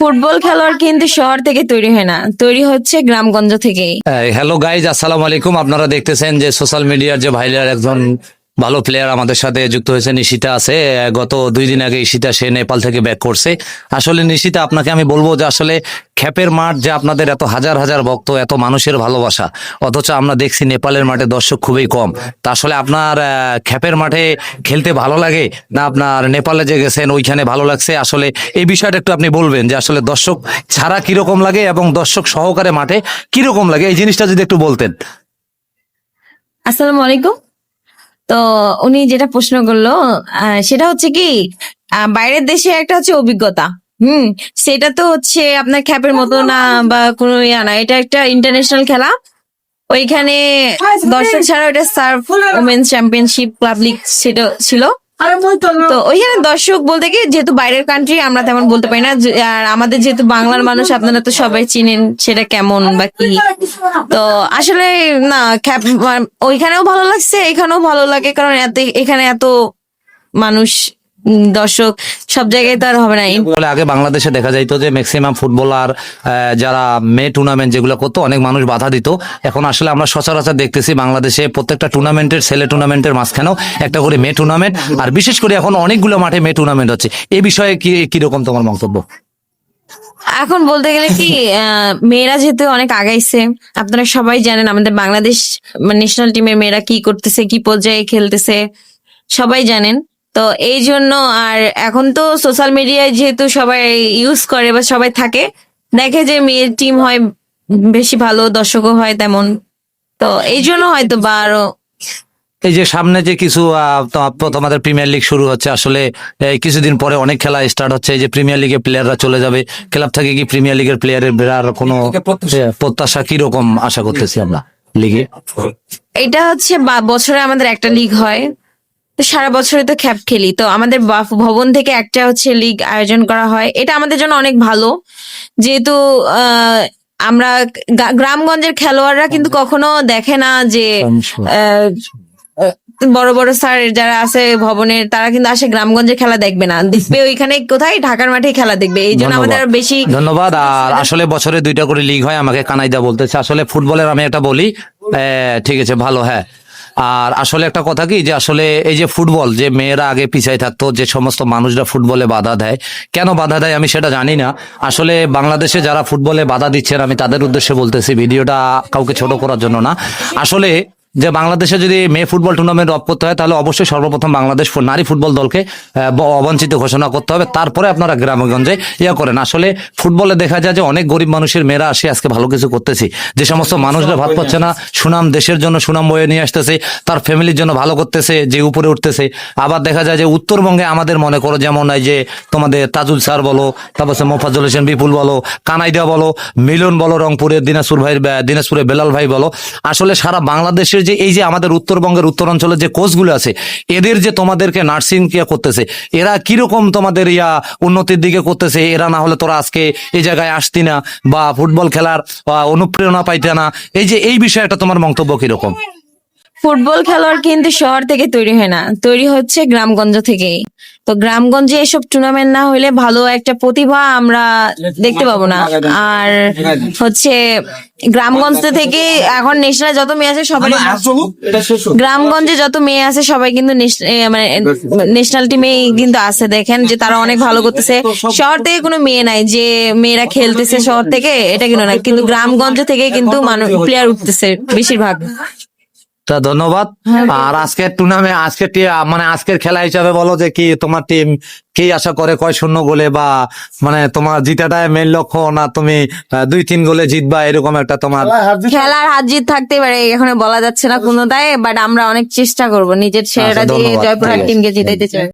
Football খেলোয়াড় কিন্তু শহর থেকে তৈরি হয় না, তৈরি হচ্ছে গ্রামগঞ্জ থেকেই। হ্যালো গাইজ আসসালামু আলাইকুম। আপনারা দেখতেছেন যে সোশ্যাল মিডিয়ার যে ভাইরাল একজন ভালো প্লেয়ার আমাদের সাথে যুক্ত হয়েছে। নিশিতা আছে। গত দুই দিন আগে ঈশিতা সে নেপাল থেকে ব্যাক করছে। আসলে নিশিতা, আপনাকে আমি বলব যে আসলে খ্যাপের মাঠ যে আপনাদের এত হাজার হাজার ভক্ত, এত মানুষের ভালোবাসা, অথচ আমরা দেখছি নেপালের মাঠে দর্শক খুবই কম। তা আসলে আপনার খ্যাপের মাঠে খেলতে ভালো লাগে না আপনার নেপালে যে গেছেন, ওইখানে ভালো লাগছে? আসলে এই বিষয়টা একটু আপনি বলবেন যে আসলে দর্শক ছাড়া কীরকম লাগে এবং দর্শক সহকারে মাঠে কীরকম লাগে? এই জিনিসটা যদি একটু বলতেন। আসসালামু আলাইকুম। তো উনি যেটা প্রশ্ন করল সেটা হচ্ছে কি বাইরের দেশে একটা হচ্ছে অভিজ্ঞতা। হুম সেটা তো হচ্ছে আপনার খ্যাপের মতো না বা কোনো ইয়া না এটা একটা ইন্টারন্যাশনাল খেলা। ওইখানে দর্শক ছাড়া ওটা সার্ভ ওমেন্স চ্যাম্পিয়নশিপ ক্লাব লিগ সেটা ছিল। তো ওইখানে দর্শক বলতে কি, যেহেতু বাইরের কান্ট্রি আমরা তেমন বলতে পারি না। আর আমাদের যেহেতু বাংলার মানুষ, আপনারা তো সবাই চিনেন সেটা কেমন বা কি। তো আসলে না ওইখানেও ভালো লাগছে, এখানেও ভালো লাগে, কারণ এত এখানে এত মানুষ দর্শক সব জায়গায় তো আর হবে না। বলে আগে বাংলাদেশে দেখা যাইতো যে ম্যাক্সিমাম ফুটবলার যারা মে টুর্নামেন্ট যেগুলো করতো অনেক মানুষ বাধা দিত। এখন আসলে আমরা সচরাচর দেখতেছি বাংলাদেশে প্রত্যেকটা টুর্নামেন্টের ছেলে টুর্নামেন্টের মাঝখানেও একটা করে মে টুর্নামেন্ট আর বিশেষ করে এখন অনেকগুলো মাঠে মে টুর্নামেন্ট হচ্ছে। এ বিষয়ে কি কীরকম তোমার মন্তব্য? এখন বলতে গেলে কি মেয়েরা যেহেতু অনেক আগাইছে আপনারা সবাই জানেন আমাদের বাংলাদেশ ন্যাশনাল টিমের মেয়েরা কি করতেছে কি পর্যায়ে খেলতেছে সবাই জানেন। তো এই জন্য আর এখন তো সোশ্যাল মিডিয়ায় যেহেতু সবাই ইউজ করে বা সবাই থাকে দেখে যে মেয়ের টিম হয় বেশি ভালো দর্শকও হয় তেমন। তো এই জন্য হয়তো বা আরও এই যে সামনে যে কিছু তোমাদের প্রিমিয়ার লিগ শুরু হচ্ছে আসলে কিছুদিন পরে অনেক খেলা স্টার্ট হচ্ছে এই যে প্রিমিয়ার লিগের প্লেয়াররা চলে যাবে। ক্লাব থেকে কি প্রিমিয়ার লিগের প্লেয়ারের বেরার কোনো প্রত্যাশা? কীরকম আশা করতেছি আমরা? লিগে এটা হচ্ছে বছরে আমাদের একটা লিগ হয়। তো সারা বছরে তো খ্যাপ খেলি। তো আমাদের ভবন থেকে একটা হচ্ছে লিগ আয়োজন করা হয়। এটা আমাদের জন্য অনেক ভালো। যেহেতু আহ, আমরা গ্রামগঞ্জের খেলোয়াড়রা কিন্তু কখনো দেখে না যে বড় বড় স্যার যারা আছে ভবনের তারা কিন্তু আসে গ্রামগঞ্জে খেলা দেখবে না। দেখবে ওইখানে কোথায়? ঢাকার মাঠে খেলা দেখবে। এই জন্য আমাদের বেশি ধন্যবাদ। আর আসলে বছরে দুইটা করে লিগ হয় আমাকে কানাইদা বলতেছে। আসলে ফুটবলের আমি একটা বলি। ঠিক আছে ভালো হ্যাঁ। আর আসলে একটা কথা কি, যে আসলে এই যে ফুটবল, যে মেয়েরা আগে পিছাই থাকতো, যে সমস্ত মানুষরা ফুটবলে বাধা দেয়, কেন বাধা দেয় আমি সেটা জানি না। আসলে বাংলাদেশে যারা ফুটবলে বাধা দিচ্ছেন, আমি তাদের উদ্দেশ্যে বলতেছি, ভিডিওটা কাউকে ছোট করার জন্য না। আসলে যে বাংলাদেশে যদি মেয়ে ফুটবল টুর্নামেন্ট অফ করতে হয় তাহলে অবশ্যই সর্বপ্রথম বাংলাদেশ নারী ফুটবল দলকে অবাঞ্ছিত ঘোষণা করতে হবে। তারপরে আপনারা গ্রামগঞ্জে ইয়া করেন। আসলে ফুটবলে দেখা যায় যে অনেক গরিব মানুষের মেয়েরা আসে আজকে ভালো কিছু করতেছি। যে সমস্ত মানুষরা ভাত পাচ্ছে না সুনাম দেশের জন্য সুনাম বয়ে নিয়ে আসতেছে তার ফ্যামিলির জন্য ভালো করতেছে যে উপরে উঠতেছে। আবার দেখা যায় যে উত্তরবঙ্গে আমাদের মনে করো যেমন এই যে তোমাদের তাজুল স্যার বলো তারপর হচ্ছে মোফাজ্জল হোসেন বিপুল বলো কানাইদা বলো মিলন বলো রংপুরের দিনাজপুর ভাই দিনাজপুরের বেলাল ভাই বলো। আসলে সারা বাংলাদেশের যে, এই যে আমাদের উত্তরবঙ্গের উত্তরাঞ্চলের যে কোচগুলো আছে, এদের যে তোমাদেরকে নার্সিং ইয়া করতেছে, এরা কীরকম তোমাদের ইয়া উন্নতির দিকে করতেছে, এরা না হলে তোরা আজকে এই জায়গায় আসতি না, বা ফুটবল খেলার অনুপ্রেরণা পাইতে না, এই যে, এই বিষয়ে একটা তোমার মন্তব্য কীরকম? ফুটবল খেলোয়াড় কিন্তু শহর থেকে তৈরি হয় না। তৈরি হচ্ছে গ্রামগঞ্জ থেকেই। তো গ্রামগঞ্জে এসব টুর্নামেন্ট না হলে ভালো একটা প্রতিভা আমরা দেখতে পাবো না। আর হচ্ছে গ্রামগঞ্জ থেকে এখন ন্যাশনাল যত মেয়ে আছে সবাই গ্রামগঞ্জে যত মেয়ে আছে সবাই কিন্তু মানে ন্যাশনাল টিমে কিন্তু আছে। দেখেন যে তারা অনেক ভালো করতেছে। শহর থেকে কোনো মেয়ে নাই যে মেয়েরা খেলতেছে শহর থেকে এটা কিন্তু না। কিন্তু গ্রামগঞ্জ থেকে কিন্তু মানুষ প্লেয়ার উঠতেছে বেশিরভাগ। তা ধন্যবাদ। আর আজকের টুর্নামেন্ট আজকের মানে আজকের খেলা হিসাবে বলো যে কি তোমার টিম কি আশা করে কয় শূন্য গোলে বা মানে তোমার জিতাটাই মেন লক্ষ্য না তুমি আহ, দুই তিন গোলে জিতবা এরকম একটা তোমার খেলার হাত জিত থাকতে পারে এখানে বলা যাচ্ছে না কোনোটাই বাট আমরা অনেক চেষ্টা করব নিজের ছেলেটা আচ্ছা, দিয়ে জয়পুরহাট টিমকে জিতাইতে চাই।